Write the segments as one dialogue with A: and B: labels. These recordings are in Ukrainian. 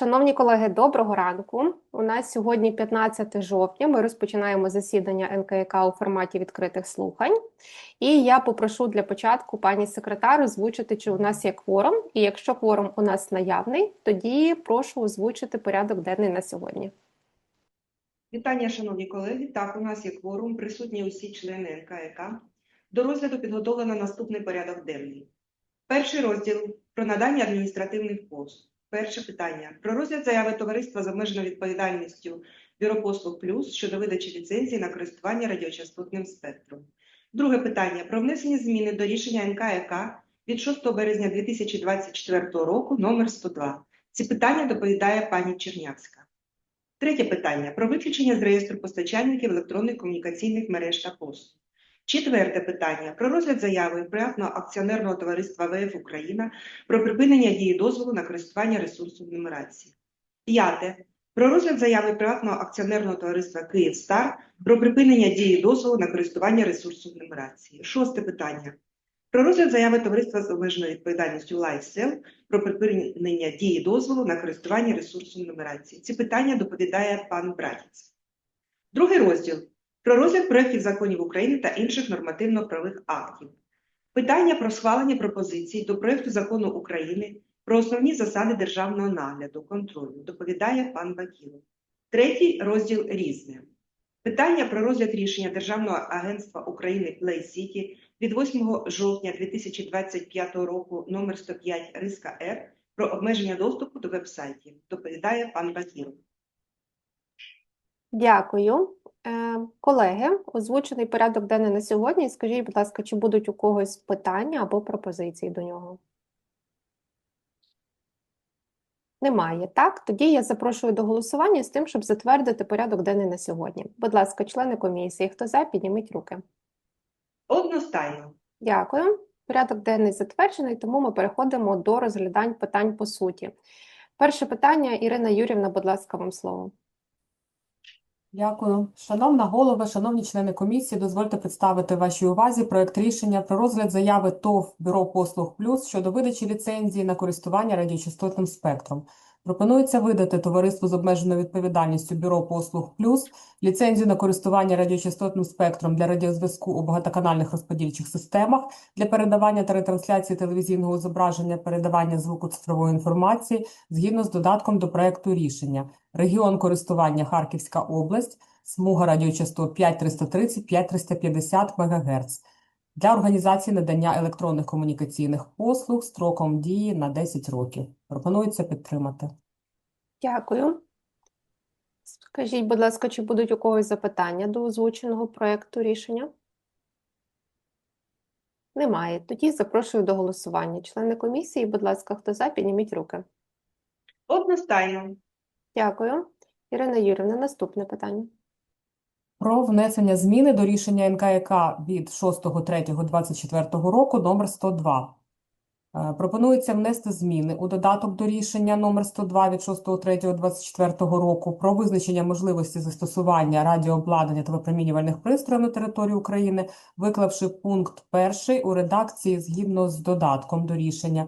A: Шановні колеги, доброго ранку. У нас сьогодні 15 жовтня. Ми розпочинаємо засідання НКК у форматі відкритих слухань. І я попрошу для початку пані секретар озвучити, чи у нас є кворум. І якщо кворум у нас наявний, тоді прошу озвучити порядок денний на сьогодні.
B: Вітання, шановні колеги. Так, у нас є кворум, присутні усі члени НКК. До розгляду підготовлено наступний порядок денний. Перший розділ про надання адміністративних послуг. Перше питання про розгляд заяви товариства з обмеженою відповідальністю Бюро послуг Плюс щодо видачі ліцензії на користування радіочастотним спектром. Друге питання про внесення зміни до рішення НКК від 6 березня 2024 року номер 102. Ці питання доповідає пані Чернявська. Третє питання про виключення з реєстру постачальників електронних комунікаційних мереж та послуг. Четверте питання про розгляд заяви приватного акціонерного товариства ВФ Україна про припинення дії дозволу на користування ресурсом нумерації. П'яте про розгляд заяви приватного акціонерного товариства Київстар про припинення дії дозволу на користування ресурсом нумерації. Шосте питання про розгляд заяви товариства з обмеженою відповідальністю LifeSell про припинення дії дозволу на користування ресурсом нумерації. Ці питання доповідає пан Братіць. Другий розділ про розгляд проєктів законів України та інших нормативно-правових актів. Питання про схвалення пропозицій до проєкту закону України про основні засади державного нагляду, контролю доповідає пан Бакілов. Третій розділ різне. Питання про розгляд рішення Державного агентства України Play City від 8 жовтня 2025 року номер 105 Риска Р про обмеження доступу до веб-сайтів. Доповідає пан Бакілов.
A: Дякую. Е, Колеги, озвучений порядок денний на сьогодні. Скажіть, будь ласка, чи будуть у когось питання або пропозиції до нього? Немає. Так, тоді я запрошую до голосування з тим, щоб затвердити порядок денний на сьогодні. Будь ласка, члени комісії, хто за, підніміть руки.
B: Одностайно.
A: Дякую. Порядок денний затверджений, тому ми переходимо до розглядань питань по суті. Перше питання, Ірина Юрівна, будь ласка, вам слово.
C: Дякую. Шановна голова, шановні члени комісії, дозвольте представити вашій увазі проект рішення про розгляд заяви ТОВ Бюро послуг Плюс щодо видачі ліцензії на користування радіочастотним спектром. Пропонується видати товариству з обмеженою відповідальністю Бюро послуг Плюс ліцензію на користування радіочастотним спектром для радіозв'язку у багатоканальних розподільчих системах для передавання та ретрансляції телевізійного зображення, передавання звуку цифрової інформації згідно з додатком до проекту рішення. Регіон користування Харківська область, смуга радіочастот 5330-5350 МГц для організації надання електронних комунікаційних послуг строком дії на 10 років. Пропонується підтримати.
A: Дякую. Скажіть, будь ласка, чи будуть у когось запитання до озвученого проекту рішення? Немає. Тоді запрошую до голосування. Члени комісії, будь ласка, хто за, підніміть руки.
B: Одностайно.
A: Дякую. Ірина Юрівна, наступне питання.
C: Про внесення зміни до рішення НКК від 6.3.24 року номер 102. Е, Пропонується внести зміни у додаток до рішення номер 102 від 6.3.24 року про визначення можливості застосування радіообладнання та випромінювальних пристроїв на території України, виклавши пункт 1 у редакції згідно з додатком до рішення.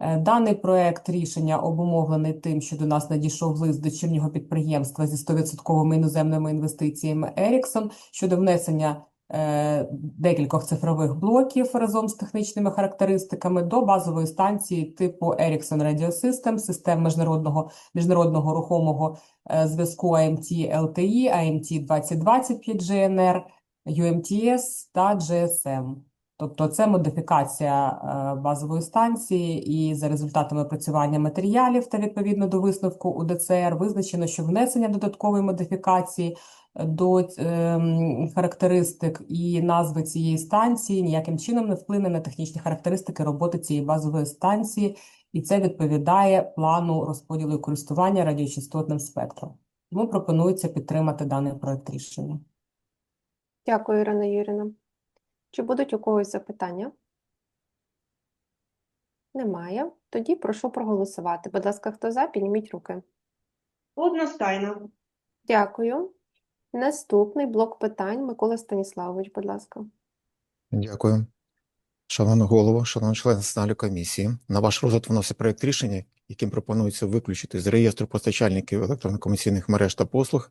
C: Е, Даний проект рішення обумовлений тим, що до нас надійшов лист дочірнього підприємства зі 100% іноземними інвестиціями Ericsson щодо внесення е, декількох цифрових блоків разом з технічними характеристиками до базової станції типу Ericsson Radio System, систем міжнародного, міжнародного рухомого е, зв'язку AMT LTE, AMT 2020 5GNR, UMTS та GSM. Тобто це модифікація е, базової станції, і за результатами опрацювання матеріалів та відповідно до висновку УДЦР визначено, що внесення додаткової модифікації до ем, характеристик і назви цієї станції ніяким чином не вплине на технічні характеристики роботи цієї базової станції, і це відповідає плану розподілу і користування радіочастотним спектром. Тому пропонується підтримати даний проект рішення.
A: Дякую, Ірина Юрівна. Чи будуть у когось запитання? Немає. Тоді прошу проголосувати. Будь ласка, хто за, підніміть руки.
B: Одностайно.
A: Дякую. Наступний блок питань. Микола Станіславович, будь ласка.
D: Дякую. Шановний голово, шановні члени Національної комісії, на ваш розгляд вносить проект рішення, яким пропонується виключити з реєстру постачальників електронно-комунікаційних мереж та послуг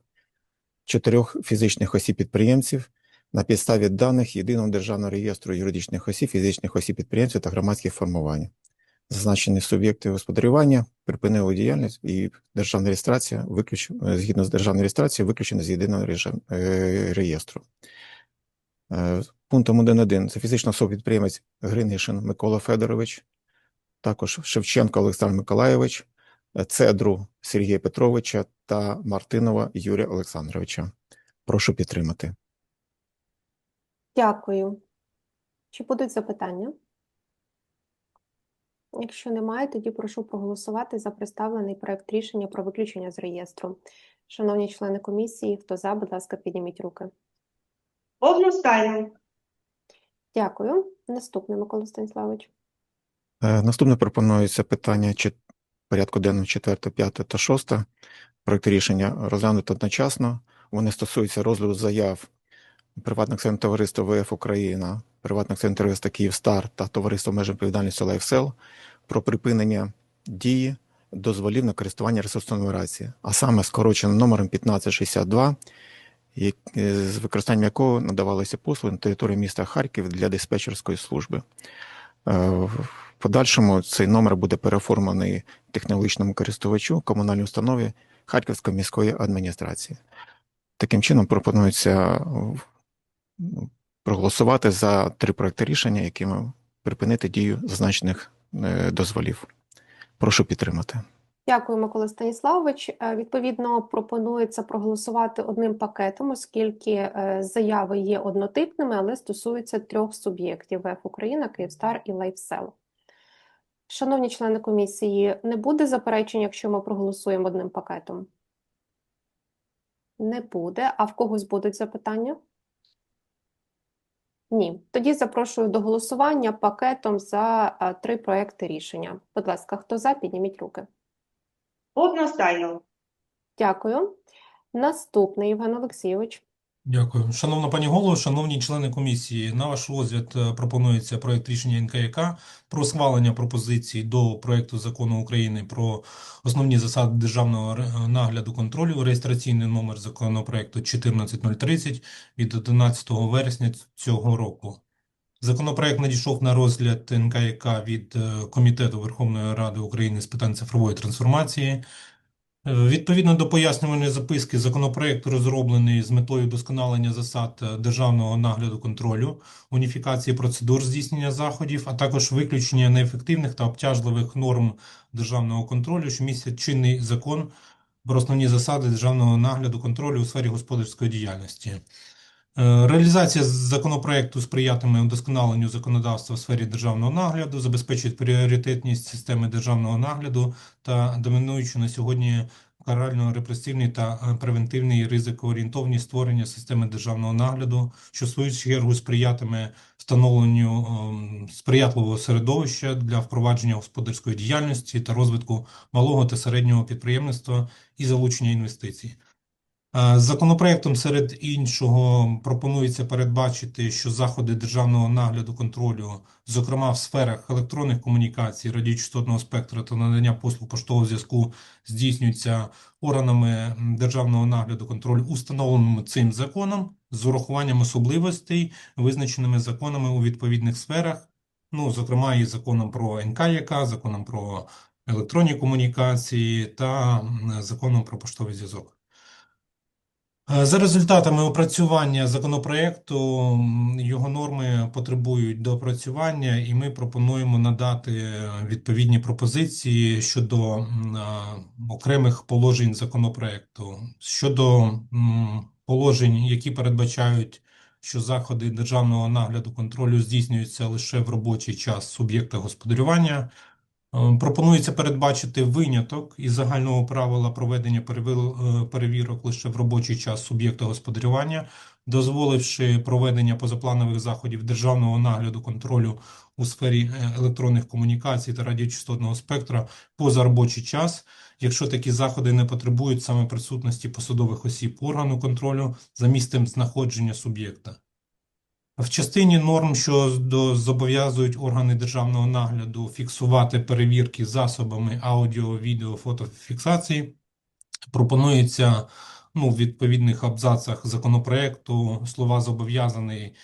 D: чотирьох фізичних осіб-підприємців на підставі даних Єдиного державного реєстру юридичних осіб, фізичних осіб-підприємців та громадських формувань. Зазначені суб'єкти господарювання припинили діяльність і державна реєстрація виключ... е, згідно з державною реєстрацією виключена з єдиного е, реєстру. Е, Пунктом 1.1 це фізична особа-підприємець Гринишин Микола Федорович, також Шевченко Олександр Миколайович, е, Цедру Сергія Петровича та Мартинова Юрія Олександровича. Прошу підтримати.
A: Дякую. Чи будуть запитання? Якщо немає, тоді прошу проголосувати за представлений проект рішення про виключення з реєстру. Шановні члени комісії, хто за, будь ласка, підніміть руки.
B: Одностайно.
A: Дякую. Наступний Микола Станіславович.
D: Е, Наступне пропонується питання чи- порядку денного 4, 5 та 6. Проект рішення розглянути одночасно. Вони стосуються розгляду заяв приватних акціонерних товариства ВФ Україна, приватних акціонерних товариства Київстар та товариства меж відповідальності Лайфсел про припинення дії дозволів на користування ресурсної нумерації, а саме скороченим номером 1562, е, з використанням якого надавалися послуги на території міста Харків для диспетчерської служби. Е, В подальшому цей номер буде переоформлений технологічному користувачу комунальній установі Харківської міської адміністрації. Таким чином пропонується проголосувати за три проекти рішення, якими припинити дію зазначених е, дозволів. Прошу підтримати.
A: Дякую, Микола Станіславович. Е, Відповідно, пропонується проголосувати одним пакетом, оскільки е, заяви є однотипними, але стосуються трьох суб'єктів ВФ Україна, Київстар і Лайфсел. Шановні члени комісії, не буде заперечень, якщо ми проголосуємо одним пакетом? Не буде. А в когось будуть запитання? Ні. Тоді запрошую до голосування пакетом за е, три проекти рішення. Будь ласка, хто за, підніміть руки.
B: Одностайно.
A: Дякую. Наступний Євген Олексійович.
E: Дякую. Шановна пані голово, шановні члени комісії, на ваш розгляд е, пропонується проект рішення НКЯК про схвалення пропозицій до проекту закону України про основні засади державного нагляду контролю, реєстраційний номер законопроекту 14030 від 11 вересня цього року. Законопроект надійшов на розгляд НКЯК від е, Комітету Верховної Ради України з питань цифрової трансформації. Відповідно до пояснювальної записки, законопроект розроблений з метою вдосконалення засад е, державного нагляду контролю, уніфікації процедур здійснення заходів, а також виключення неефективних та обтяжливих норм державного контролю, що містять чинний закон про основні засади державного нагляду контролю у сфері господарської діяльності. Е, Реалізація законопроекту сприятиме удосконаленню законодавства в сфері державного нагляду, забезпечить пріоритетність системи державного нагляду та домінуючу на сьогодні карально-репресивний та е, превентивний ризикоорієнтовні створення системи державного нагляду, що в свою чергу сприятиме встановленню ем, сприятливого середовища для впровадження господарської діяльності та розвитку малого та середнього підприємництва і залучення інвестицій. Е, Законопроектом серед іншого пропонується передбачити, що заходи державного нагляду контролю, зокрема в сферах електронних комунікацій, радіочастотного спектра та надання послуг поштового зв'язку, здійснюються органами державного нагляду контролю, установленими цим законом, з урахуванням особливостей, визначеними законами у відповідних сферах, ну, зокрема, і законом про НКЯК, законом про електронні комунікації та законом про поштовий зв'язок. Е, За результатами опрацювання законопроекту його норми потребують доопрацювання, і ми пропонуємо надати відповідні пропозиції щодо е, окремих положень законопроекту. Щодо положень, які передбачають, що заходи державного нагляду контролю здійснюються лише в робочий час суб'єкта господарювання. Е, Пропонується передбачити виняток із загального правила проведення е, перевірок лише в робочий час суб'єкта господарювання, дозволивши проведення позапланових заходів державного нагляду контролю у сфері е, електронних комунікацій та радіочастотного спектра поза робочий час, якщо такі заходи не потребують саме присутності посадових осіб органу контролю за місцем знаходження суб'єкта. В частині норм, що зобов'язують органи державного нагляду фіксувати перевірки засобами аудіо, відео, фотофіксації, пропонується ну, в відповідних абзацах законопроекту слова зобов'язаний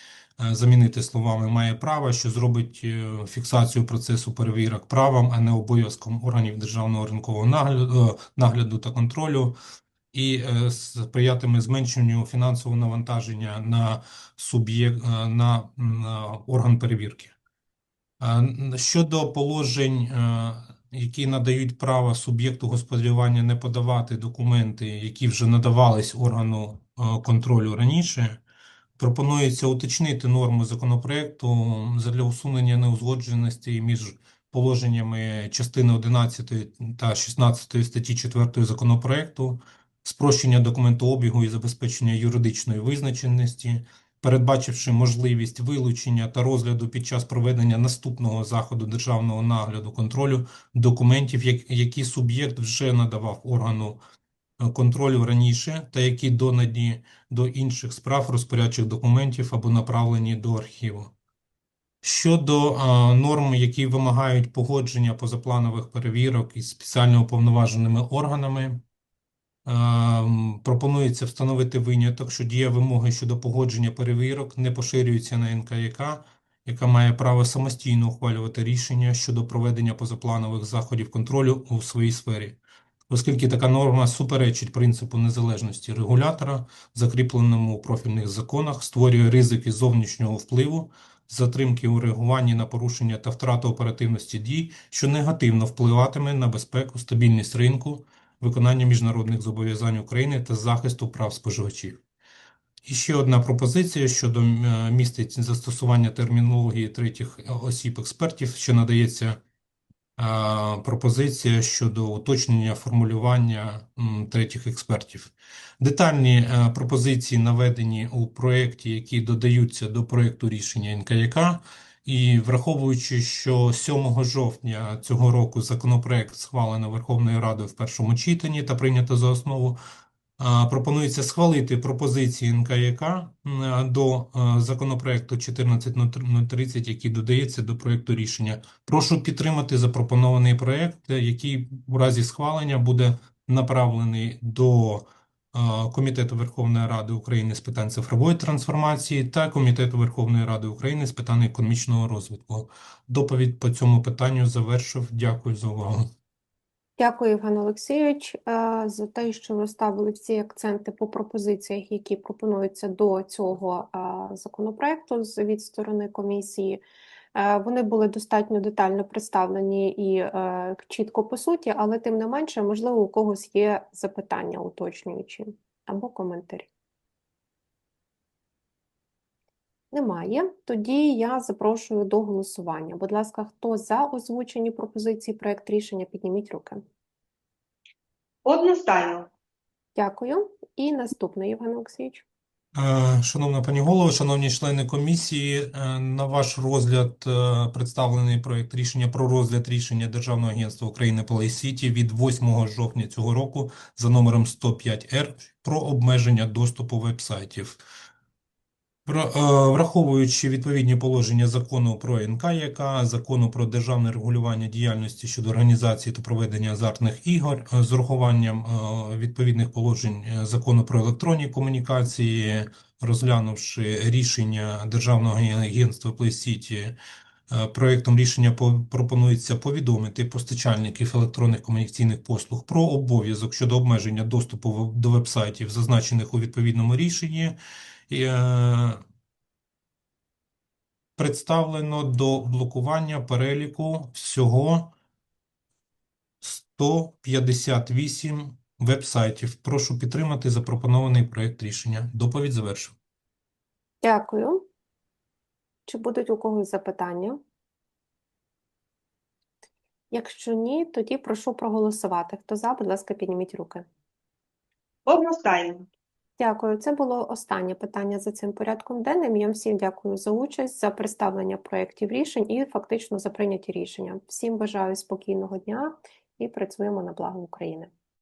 E: е, замінити словами має право, що зробить е, фіксацію процесу перевірок правом, а не обов'язком органів державного ринкового нагляду, е, нагляду та контролю і е, сприятиме зменшенню фінансового навантаження на суб'єкт е, на, на орган перевірки. Е, Щодо положень, е, які надають право суб'єкту господарювання не подавати документи, які вже надавались органу е, контролю раніше, пропонується уточнити норму законопроекту задля усунення неузгодженостей між положеннями частини 11 та 16 статті 4 законопроекту, спрощення документообігу і забезпечення юридичної визначеності, передбачивши можливість вилучення та розгляду під час проведення наступного заходу державного нагляду контролю документів, які суб'єкт вже надавав органу е, контролю раніше, та які донані до інших справ розпорядчих документів або направлені до архіву. Щодо а, норм, які вимагають погодження позапланових перевірок із спеціально уповноваженими органами, Пропонується встановити виняток, що дія вимоги щодо погодження перевірок не поширюється на НКЯК, яка має право самостійно ухвалювати рішення щодо проведення позапланових заходів контролю у своїй сфері, оскільки така норма суперечить принципу незалежності регулятора, закріпленому у профільних законах, створює ризики зовнішнього впливу, затримки у реагуванні на порушення та втрату оперативності дій, що негативно впливатиме на безпеку, стабільність ринку виконання міжнародних зобов'язань України та захисту прав споживачів. І ще одна пропозиція щодо е, містить застосування термінології третіх осіб експертів, що надається е, пропозиція щодо уточнення формулювання третіх експертів. Детальні е, пропозиції наведені у проєкті, які додаються до проєкту рішення НКЯК. І враховуючи, що 7 жовтня цього року законопроект схвалено Верховною Радою в першому читанні та прийнято за основу, пропонується схвалити пропозиції НКЯК до а, законопроекту 14.030, який додається до проекту рішення. Прошу підтримати запропонований проект, який у разі схвалення буде направлений до е, Комітету Верховної Ради України з питань цифрової трансформації та Комітету Верховної Ради України з питань економічного розвитку. Доповідь по цьому питанню завершив. Дякую за увагу.
A: Дякую, Євген Олексійович, е, за те, що ви ставили всі акценти по пропозиціях, які пропонуються до цього е, законопроекту від сторони комісії. Е, Вони були достатньо детально представлені і е, чітко по суті, але тим не менше, можливо, у когось є запитання уточнюючі або коментарі. Немає. Тоді я запрошую до голосування. Будь ласка, хто за озвучені пропозиції проект рішення, підніміть руки.
B: Одностайно.
A: Дякую. І наступний, Євген Олексійович.
E: Е, Шановна пані голово, шановні члени комісії, е, на ваш розгляд е, представлений проект рішення про розгляд рішення Державного агентства України по Сіті від 8 жовтня цього року за номером 105-Р про обмеження доступу вебсайтів. Е, Враховуючи відповідні положення закону про НКЯК, закону про державне регулювання діяльності щодо організації та проведення азартних ігор, е, з урахуванням е, відповідних положень закону про електронні комунікації, розглянувши рішення Державного агентства Play City, е, проектом рішення по- пропонується повідомити постачальників електронних комунікаційних послуг про обов'язок щодо обмеження доступу до вебсайтів, зазначених у відповідному рішенні. Е, представлено до блокування переліку всього 158 вебсайтів. Прошу підтримати запропонований проект рішення. Доповідь завершив.
A: Дякую. Чи будуть у когось запитання? Якщо ні, тоді прошу проголосувати. Хто за, будь ласка, підніміть руки.
B: Одностайно.
A: Дякую. Це було останнє питання за цим порядком денним. Я всім дякую за участь, за представлення проєктів рішень і фактично за прийняті рішення. Всім бажаю спокійного дня і працюємо на благо України.